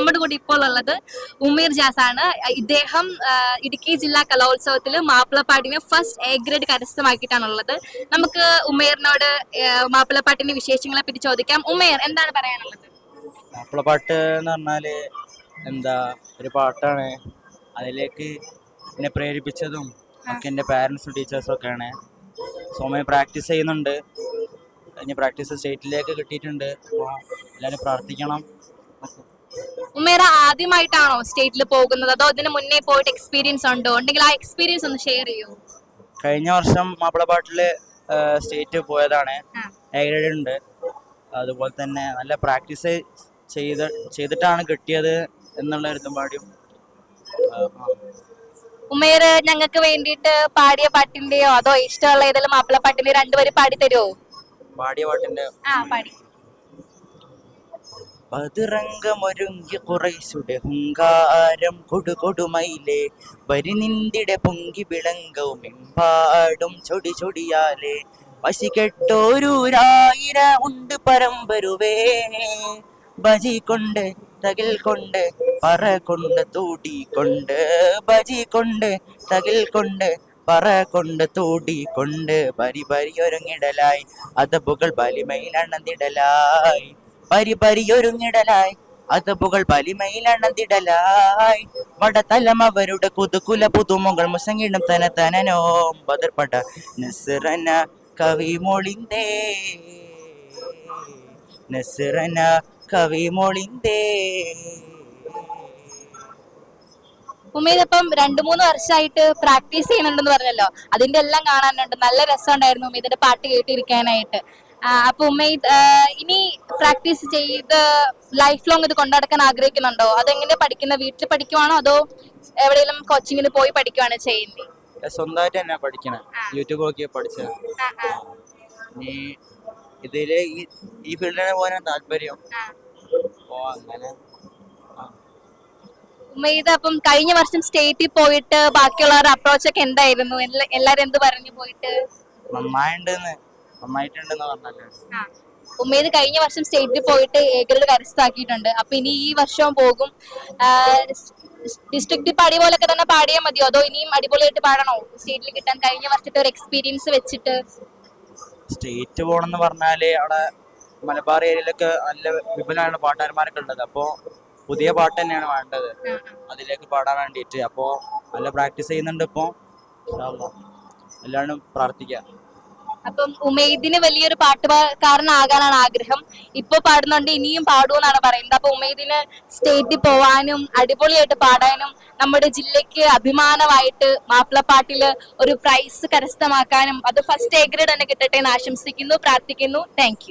നമ്മുടെ കൂടെ ഇപ്പോൾ ഉള്ളത് ഉമീർ ജാസ് ആണ് ഇദ്ദേഹം ഇടുക്കി ജില്ലാ കലോത്സവത്തിൽ മാപ്പിളപ്പാട്ടിനെ ഫസ്റ്റ് എ ഗ്രേഡ് കരസ്ഥമാക്കിയിട്ടാണുള്ളത്. നമുക്ക് ഉമേറിനോട് മാപ്പിളപ്പാട്ടിന്റെ വിശേഷങ്ങളെ പറ്റി ചോദിക്കാം. ഉമേർ എന്താണ് പറയാനുള്ളത്? മാപ്പിളപ്പാട്ട് എന്ന് പറഞ്ഞാൽ എന്താ ഒരു പാട്ടാണ്. അതിലേക്ക് എന്നെ പ്രേരിപ്പിച്ചതും ഒക്കെ എന്റെ പാരൻസും ടീച്ചേഴ്സും ഒക്കെയാണ്. സോമയെ പ്രാക്ടീസ് ചെയ്യുന്നുണ്ട്. ഇനി പ്രാക്ടീസ് സ്റ്റേറ്റിലേക്ക് കിട്ടിയിട്ടുണ്ട്. അപ്പോൾ എല്ലാവരും പ്രാർത്ഥിക്കണം. ഉമേറ ആദ്യമായിട്ടാണോ സ്റ്റേറ്റിൽ പോകുന്നത്? അതോ അതിന് മുന്നേ പോയിട്ട് എക്സ്പീരിയൻസ് ഉണ്ടോ? ഉണ്ടെങ്കിൽ ആ എക്സ്പീരിയൻസ് ഒന്ന് ഷെയർ ചെയ്യൂ. കഴിഞ്ഞ വർഷം മാപ്പിളപ്പാട്ടിൽ സ്റ്റേറ്റ് പോയതാണ്. ഉണ്ട് അതുപോലെ തന്നെ നല്ല പ്രാക്ടീസ് ചെയ്ത് ചെയ്തിട്ടാണ് കിട്ടിയത് എന്നുള്ള പാടിയും. ഉമേർ ഞങ്ങൾക്ക് വേണ്ടിയിട്ട് പാടിയ പാട്ടിന്റെയോ അതോ ഇഷ്ടമുള്ള ഏതെങ്കിലും മാപ്പിളപ്പാട്ടിന്റെ രണ്ടുപേരും പാടി തരുമോ പാടിയ പാട്ടിന്റെ. ആ പാടി. പതിറങ്കമൊരുങ്ങി കുറൈസുടെ ഹുങ്കാരം കൊടുകൊടുമയിലെ. വരിനിന്തിടെ പൊങ്കി വിളങ്കവും എമ്പാടും ചൊടി ചൊടിയാലെ. പശി കെട്ടോരൂരായിര ഉണ്ട് പരമ്പരുവേ ബജി കൊണ്ട് തകിൽ കൊണ്ട് പറ കൊണ്ട് തൂടി കൊണ്ട്. ബജി കൊണ്ട് തകിൽ കൊണ്ട് പറ കൊണ്ട് തൂടി കൊണ്ട്. പരി അതപ്പുകൾ ബലിമയിലണന്നിടലായി പരി അത് അതപ്പുകൾ പലിമയിലണന്തിടലായി വടതലം അവരുടെ കുതുകുല പുതുമുകൾ മുസങ്ങിടും തന തനനോ. ബദർപട നസിറന കവി മൊളിന്തേ നസിറന കവി മൊളിന്തേ ഉമേർ അപ്പം രണ്ടു മൂന്ന് വർഷമായിട്ട് പ്രാക്ടീസ് ചെയ്യുന്നുണ്ടെന്ന് പറഞ്ഞല്ലോ. അതിന്റെ എല്ലാം കാണാനുണ്ട്. നല്ല രസമുണ്ടായിരുന്നു ഉമേദിന്റെ പാട്ട് കേട്ടിരിക്കാനായിട്ട്. അപ്പൊ ഉമേദ് ഇനി പ്രാക്ടീസ് ചെയ്ത് ലൈഫ് ലോങ് ഇത് കൊണ്ടുനടക്കാൻ ആഗ്രഹിക്കുന്നുണ്ടോ? അതെങ്ങനെ പഠിക്കുന്ന വീട്ടിൽ പഠിക്കുവാണോ അതോ എവിടെയെങ്കിലും കോച്ചിങ്ങിന് പോയി പഠിക്കുവാണ് ചെയ്യുന്നത് സ്വന്തമായിട്ട് തന്നെ പഠിക്കണേ. യൂട്യൂബ് നോക്കി പഠിച്ചത് ഇതിൽ ഈ ഫീൽഡിനെ പോകാനാണ് താല്പര്യം. അങ്ങനെ. ആ. അപ്പം കഴിഞ്ഞ വർഷം സ്റ്റേറ്റിൽ പോയിട്ട് ബാക്കിയുള്ളവരുടെ അപ്രോച്ച് ഒക്കെ എന്തായിരുന്നു? എല്ലാ- എല്ലാരും എന്ത് പറഞ്ഞു പോയിട്ട്? നന്നായിട്ടുണ്ടെന്ന് നന്നായിട്ടുണ്ടെന്ന് പറഞ്ഞല്ലേ ഉമ്മേത് കഴിഞ്ഞ വർഷം സ്റ്റേറ്റിൽ പോയിട്ട് എ ഗ്രേഡ് കരസ്ഥമാക്കിയിട്ടുണ്ട്. അപ്പൊ ഇനി ഈ വർഷവും പോകും. ഡിസ്ട്രിക്റ്റിൽ പാടിയ പോലൊക്കെ തന്നെ പാടിയാൽ മതിയോ? അതോ ഇനിയും അടിപൊളിയായിട്ട് പാടണോ? സ്റ്റേറ്റിൽ കിട്ടാൻ കഴിഞ്ഞ വർഷത്തെ ഒരു എക്സ്പീരിയൻസ് വെച്ചിട്ട്. സ്റ്റേറ്റ് പോകണമെന്ന് പറഞ്ഞാൽ അവിടെ മലബാർ ഏരിയയിലൊക്കെ നല്ല വിപുലമായ പാട്ടുകാരന്മാരൊക്കെ ഉള്ളത് അപ്പോ പുതിയ പാട്ട് തന്നെയാണ് വേണ്ടത്. അതിലേക്ക് പാടാൻ വേണ്ടിയിട്ട്. അപ്പോ നല്ല പ്രാക്ടീസ് ചെയ്യുന്നുണ്ട് ഇപ്പോൾ എല്ലാവരും പ്രാർത്ഥിക്കുക അപ്പം ഉമേദിന് വലിയൊരു പാട്ടുകാരനാകാനാണ് ആഗ്രഹം. ഇപ്പൊ പാടുന്നുണ്ട് ഇനിയും പാടുമെന്നാണ് പറയുന്നത്. അപ്പൊ ഉമേദിന് സ്റ്റേറ്റിൽ പോവാനും അടിപൊളിയായിട്ട് പാടാനും നമ്മുടെ ജില്ലയ്ക്ക് അഭിമാനമായിട്ട് മാപ്പിളപ്പാട്ടിൽ ഒരു പ്രൈസ് കരസ്ഥമാക്കാനും അത് ഫസ്റ്റ് എ ഗ്രേഡ് തന്നെ കിട്ടട്ടെ എന്ന് ആശംസിക്കുന്നു പ്രാർത്ഥിക്കുന്നു. താങ്ക്